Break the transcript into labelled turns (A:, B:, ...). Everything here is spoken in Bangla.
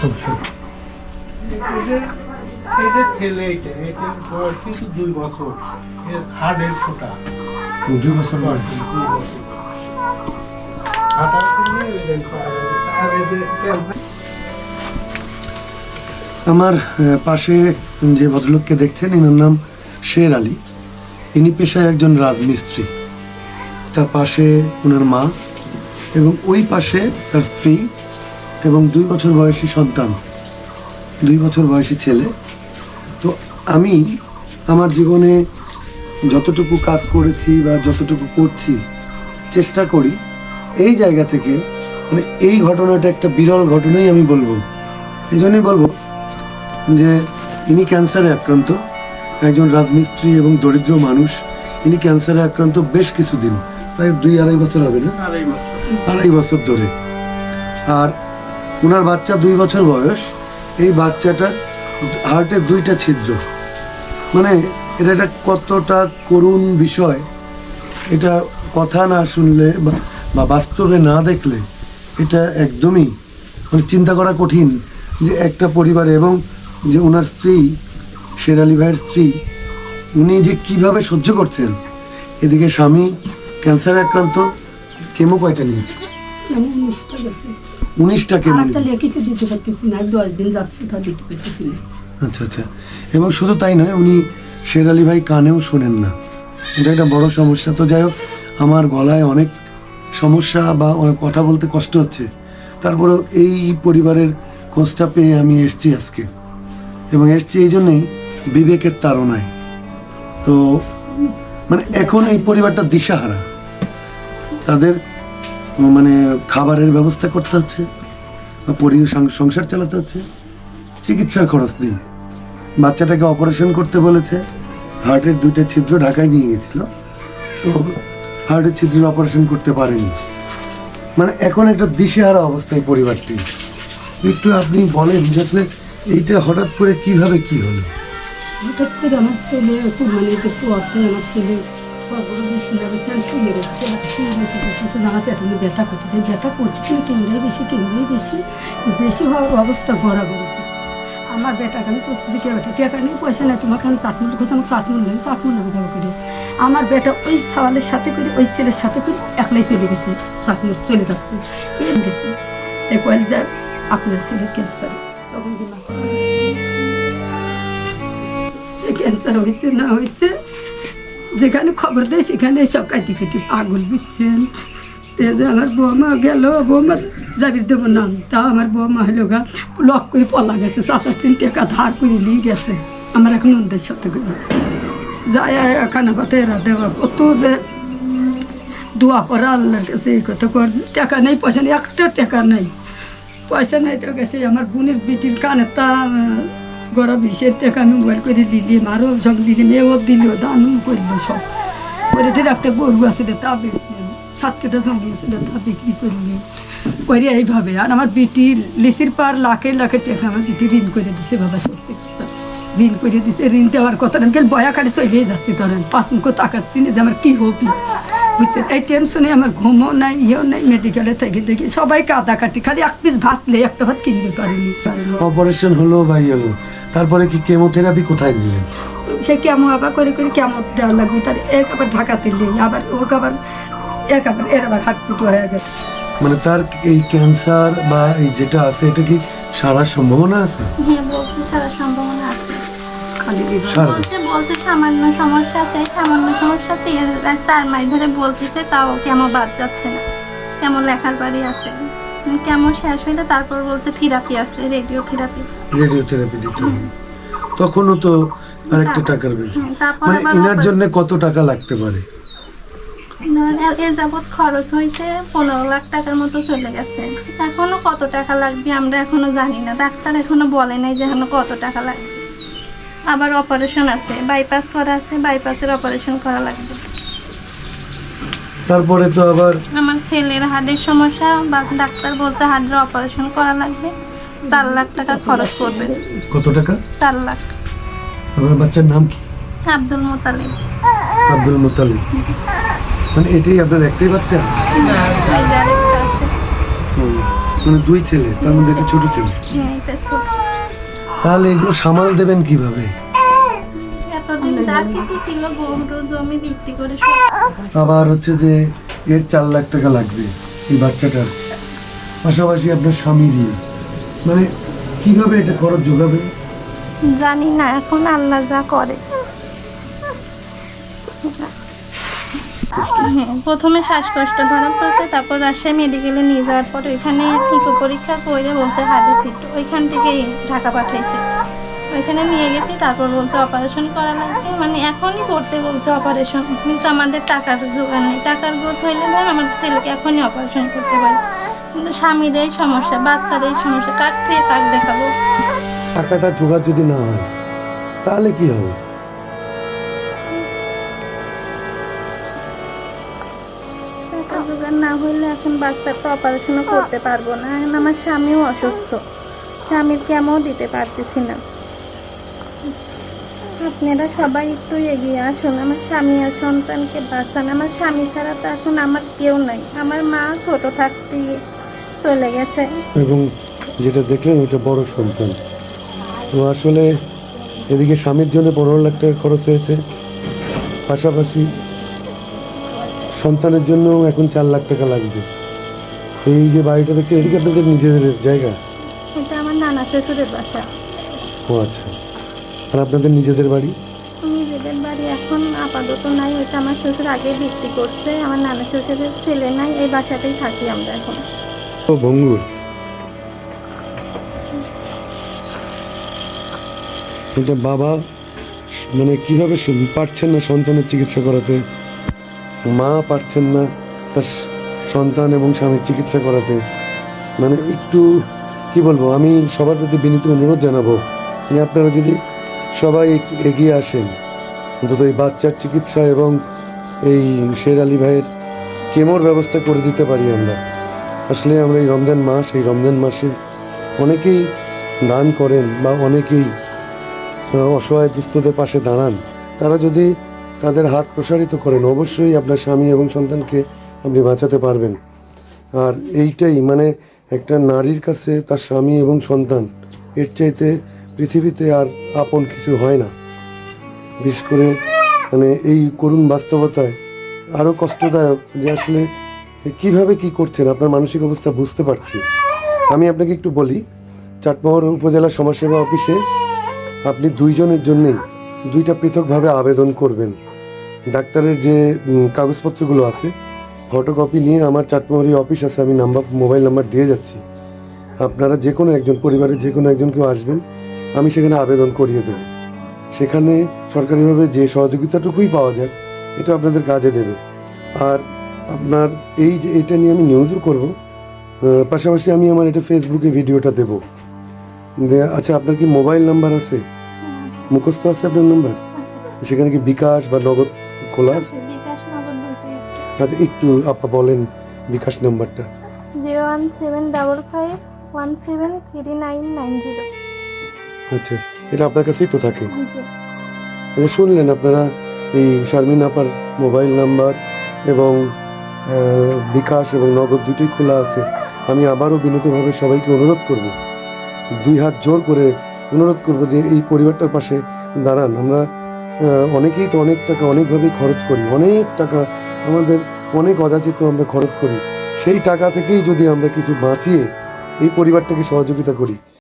A: সংসার
B: এদের এদের ছেলে এটা এটার বয়স কিন্তু দুই বছর। এর হাড়ের ফোটা।
A: দুই বছর বয়স।
B: দুই বছর। হাঁটা করলে এদের পাওয়া যাবে। আর এদের ক্যান্সার
A: আমার পাশে যে ভদ্রলোককে দেখছেন এনার নাম শের আলী। ইনি পেশায় একজন রাজমিস্ত্রি। তার পাশে ওনার মা এবং ওই পাশে তার স্ত্রী। এবং দুই বছর বয়সী সন্তান দুই বছর বয়সী ছেলে। তো আমি আমার জীবনে যতটুকু কাজ করেছি বা যতটুকু করছি চেষ্টা করি এই জায়গা থেকে মানে এই ঘটনাটা একটা বিরল ঘটনাই আমি বলব। এই জন্যই বলব যে ইনি ক্যান্সারে আক্রান্ত একজন রাজমিস্ত্রি এবং দরিদ্র মানুষ। ইনি ক্যান্সারে আক্রান্ত বেশ কিছুদিন প্রায় দুই আড়াই বছর হবে না?
B: আড়াই বছর।
A: আড়াই বছর ধরে। আর ওনার বাচ্চা দুই বছর বয়স, এই বাচ্চাটার হার্টে দুইটা ছিদ্র। মানে এটা একটা কতটা করুণ বিষয়, এটা কথা না শুনলে বা- বাস্তবে না দেখলে এটা একদমই মানে চিন্তা করা কঠিন যে একটা পরিবারে এবং যে ওনার স্ত্রী শের আলী ভাইয়ের স্ত্রী, উনি যে কীভাবে সহ্য করছেন। এদিকে স্বামী ক্যান্সারে আক্রান্ত কেমো কয়টা নিয়েছে
C: উনিশটা গেছে
A: উনিশটা কেমো
C: আর
A: নিয়েছে।
C: তাহলে কিছু দিতে পারতেছি না। দশ দিন যাচ্ছে তা দিতে পারতেছি না।
A: আচ্ছা আচ্ছা। এবং শুধু তাই নয় উনি শের আলী ভাই কানেও শোনেন না। এটা একটা বড় সমস্যা। তো যাই হোক আমার গলায় অনেক সমস্যা বা অনেক কথা বলতে কষ্ট হচ্ছে। তারপরেও এই পরিবারের খোঁজটা পেয়ে আমি এসছি আজকে। এবং এসছি এই জন্যই বিবেকের তাড়নায়। তো মানে এখন এই পরিবারটা দিশাহারা। তাদের মানে খাবারের ব্যবস্থা করতে হচ্ছে সংসার চালাতে হচ্ছে, চিকিৎসার খরচ নেই। বাচ্চাটাকে অপারেশন করতে বলেছে হার্টের দুইটা ছিদ্র ঢাকায় নিয়ে গেছিল তো হার্টের ছিদ্রের অপারেশন করতে পারেনি। মানে এখন একটা দিশেহারা অবস্থায় পরিবারটি। একটু আপনি বলেন যে আসলে এইটা হঠাৎ করে কীভাবে কি হলো?
C: হঠাৎ করে আমার ছেলে কুরবানিতে পড়তে আমার ছেলে খবর শুনে ছেলে ব্যথা করতে ব্যথা বেশি বেশি অবস্থা আমার বেটা পয়সা তোমাকে নেই আমার বেটা ওই সওয়ালের সাথে করে ওই ছেলের সাথে করে একলাই চলে গেছে। চাটমুল চলে যাচ্ছে আপনার ছেলে ক্যান্সার ক্যান্সার হয়েছে না হয়েছে যেখানে খবর দেয়, সেখানে সব কাটি কেটে পাগল দিচ্ছেন তে যে আমার বৌমা গেল, বৌমা যাবি দেবো নাম। তাও আমার বৌমা হলো গা, লক করে পলা গেছে চাচা তিন টাকা ধার করে নিয়ে গেছে। আমার এখন নন্দের সাথে করে যায় খানা পাতে এরা দেওয়া, কত যে দোয়া পরে আল্লাহর কাছে এই কথা কর। টাকা নেই, পয়সা নেই, একটা টাকা নেই। পয়সা নেই তো গেছে আমার বোনের বিটির কানে তা গড়া বিশের টাকা মোবাইল করে লিলিম আরও সব লিলিম এও দিল দানও করল সব। করে দিয়ে একটা গরু আছে তা বেচলাম সাত কেটে জমি ছিল তা বিক্রি করলি। করে এইভাবে আর আমার বিটি লিসির পার লাখে লাখে টাকা আমার বিটি ঋণ করে দিছে বাবা, সত্যি ঋণ করে দিছে, ঋণ দেওয়ার কথা না বয়া কাটে চলিয়ে যাচ্ছি ধরেন, পাঁচ মুখ তাকাচ্ছি না যে আমার কী হবি। বুঝছেন এই টেনশনে আমার ঘুমও নাই ইয়েও নাই মেডিকেলে থেকে দেখি সবাই কাটাকাটি খালি এক পিস ভাত লে একটা ভাত কিনতে পারিনি।
A: অপারেশন হলো বা ইয়ে হলো। তারপরে কি কেমোথেরাপি কোথায় দিলেন
C: সে কেমন আবার করে করে কেমন দেওয়া লাগবে তার এক আবার ঢাকাতে নেই আবার ওকে আবার এক আবার এর আবার হাট ফুটো হয়ে গেছে।
A: মানে তার এই ক্যান্সার বা এই যেটা আছে এটা কি সারার সম্ভাবনা আছে?
D: হ্যাঁ সারা সম্ভাবনা আছে। বলছে বলছে সামান্য সমস্যা আছে সামান্য সমস্যা তিন চার মাস ধরে বলতেছে তাও কেমন বাদ যাচ্ছে না। কেমন লেখার বাড়ি আছে। কেমন শেষ হইলে তারপর বলছে থেরাপি আছে রেডিও থেরাপি।
A: রেডিওথেরাপি দিতে হবে। তখনও তো আরেকটা টাকার
D: হুম, তারপর
A: মানে এনার জন্য কত টাকা লাগতে পারে?
D: এ- এ যাবৎ খরচ হয়েছে পনেরো লাখ টাকার মতো চলে গেছে। এখনও কত টাকা লাগবে আমরা এখনও জানি না। ডাক্তার এখনও বলে নাই যে এখনও কত টাকা লাগবে। আবার অপারেশন আছে বাইপাস করা আছে বাইপাসের অপারেশন করা লাগবে।
A: তারপরে তো আবার
D: আমার ছেলের হার্টের সমস্যা বা ডাক্তার বলছে হার্টের অপারেশন করা লাগবে চার লাখ টাকা খরচ পড়বে।
A: কত টাকা?
D: চার লাখ।
A: আমার বাচ্চার নাম কি?
D: আব্দুল মোতালিব।
A: আব্দুল মোতালিব। মানে এটাই আপনার একটাই বাচ্চা। মানে দুই ছেলে তার মধ্যে একটা ছোট ছেলে।
D: হ্যাঁ এটা ছোট।
A: তাহলে এগুলো সামাল দেবেন কীভাবে? আবার হচ্ছে যে এর চার লাখ টাকা লাগবে এই বাচ্চাটার। পাশাপাশি আপনার স্বামী দিয়ে। মানে কীভাবে এটা খরচ যোগাবেন?
D: জানি না এখন আল্লাহ যা করে। প্রথমে শ্বাসকষ্ট ধরা পড়েছে তারপর রাজশাহী মেডিকেলে নিয়ে যাওয়ার পর ওইখানে ইকো পরীক্ষা করে বলছে হার্টে সিট ওইখান থেকে ঢাকা পাঠাইছে ওইখানে নিয়ে গেছি তারপর বলছে অপারেশন করা লাগবে। মানে এখনই করতে বলছে অপারেশন কিন্তু আমাদের টাকার জোগাড় নেই। টাকার গোছ হইলে ধর আমার ছেলেকে এখনই অপারেশন করতে পারি কিন্তু স্বামীর এই সমস্যা বাচ্চার এই সমস্যা কাক থেকে কাক দেখাবো।
A: টাকাটা জোগাড় যদি না হয় তাহলে কি হবে?
D: জোগাড় না হইলে এখন বাচ্চার তো অপারেশনও করতে পারব না। এখন আমার স্বামীও অসুস্থ। স্বামীর কেমন দিতে পারতেছি না। আপনারা সবাই একটু এগিয়ে আসুন। আমার স্বামী আর সন্তানকে বাঁচান। আমার স্বামী ছাড়া তো এখন আমার কেউ নাই। আমার মা ছোট থাকতে চলে গেছে।
A: এবং যেটা দেখলেন ওটা বড় সন্তান। তো আসলে এদিকে স্বামীর জন্য পনেরো লাখ টাকা খরচ হয়েছে। পাশাপাশি সন্তানের জন্য এখন চার লাখ টাকা লাগবে। এই যে বাড়িটা দেখছি এদিকে আপনাদের নিজেদের জায়গা?
D: এটা আমার নানা শ্বশুরের বাসা।
A: ও আচ্ছা। আর আপনাদের নিজেদের বাড়ি?
D: নিজেদের বাড়ি এখন আপাতত নাই ওইটা আমার শ্বশুর আগে বিক্রি করছে আমার নানা শ্বশুরের ছেলে নাই এই বাসাতেই থাকি আমরা এখন।
A: ও ভঙ্গুর। এটা বাবা মানে কীভাবে পারছেন না সন্তানের চিকিৎসা করাতে? মা পারছেন না তার সন্তান এবং স্বামীর চিকিৎসা করাতে। মানে একটু, কি বলব, আমি সবার প্রতি বিনীত অনুরোধ জানাব যে আপনারা যদি সবাই এগিয়ে আসেন, অন্তত এই বাচ্চার চিকিৎসা এবং এই শের আলী ভাইয়ের কেমোর ব্যবস্থা করে দিতে পারি আমরা। আসলে আমরা এই রমজান মাস, এই রমজান মাসে অনেকেই দান করেন বা অনেকেই অসহায় দুস্থদের পাশে দাঁড়ান। তারা যদি তাদের হাত প্রসারিত করেন। অবশ্যই আপনার স্বামী এবং সন্তানকে আপনি বাঁচাতে পারবেন। আর এইটাই মানে একটা নারীর কাছে তার স্বামী এবং সন্তান, এর চাইতে পৃথিবীতে আর আপন কিছু হয় না। বিশেষ করে মানে এই করুণ বাস্তবতায় আরও কষ্টদায়ক যে আসলে কীভাবে কি করছেন, আপনার মানসিক অবস্থা বুঝতে পারছি। আমি আপনাকে একটু বলি, চাটমোহর উপজেলা সমাজসেবা অফিসে আপনি দুইজনের জন্যেই দুইটা পৃথকভাবে আবেদন করবেন। ডাক্তারের যে কাগজপত্রগুলো আছে ফটোকপি নিয়ে আমার চাটমোহরি অফিস আছে, আমি নাম্বার মোবাইল নাম্বার দিয়ে যাচ্ছি। আপনারা যে কোনো একজন, পরিবারের যে কোনো একজন কেউ আসবেন, আমি সেখানে আবেদন করিয়ে দেবো। সেখানে সরকারিভাবে যে সহযোগিতাটুকুই পাওয়া যায়, এটা আপনাদের কাজে দেবে। আর আপনার এই যে, এটা নিয়ে আমি নিউজও করব পাশাপাশি আমি আমার এটা ফেসবুকে ভিডিওটা দেব। আচ্ছা আপনার কি মোবাইল নাম্বার আছে? মুখস্থ আছে আপনার নাম্বার সেখানে কি বিকাশ বা নগদ খোলা? আছে
D: আছে
A: আচ্ছা একটু আপা বলেন বিকাশ নাম্বারটা।
D: Zero one seven double five one seven three nine nine zero.
A: আচ্ছা এটা আপনার কাছেই তো থাকে। আচ্ছা শুনলেন আপনারা এই শারমিন আপার মোবাইল নাম্বার এবং বিকাশ এবং নগদ দুটোই খোলা আছে। আমি আবারও বিনীতভাবে সবাইকে অনুরোধ করব। দুই হাত জোর করে অনুরোধ করব যে এই পরিবারটার পাশে দাঁড়ান। আমরা অনেকেই তো অনেক টাকা অনেকভাবে খরচ করি। অনেক টাকা আমাদের, অনেক অযাচিত আমরা খরচ করি। সেই টাকা থেকেই যদি আমরা কিছু বাঁচিয়ে এই পরিবারটাকে সহযোগিতা করি।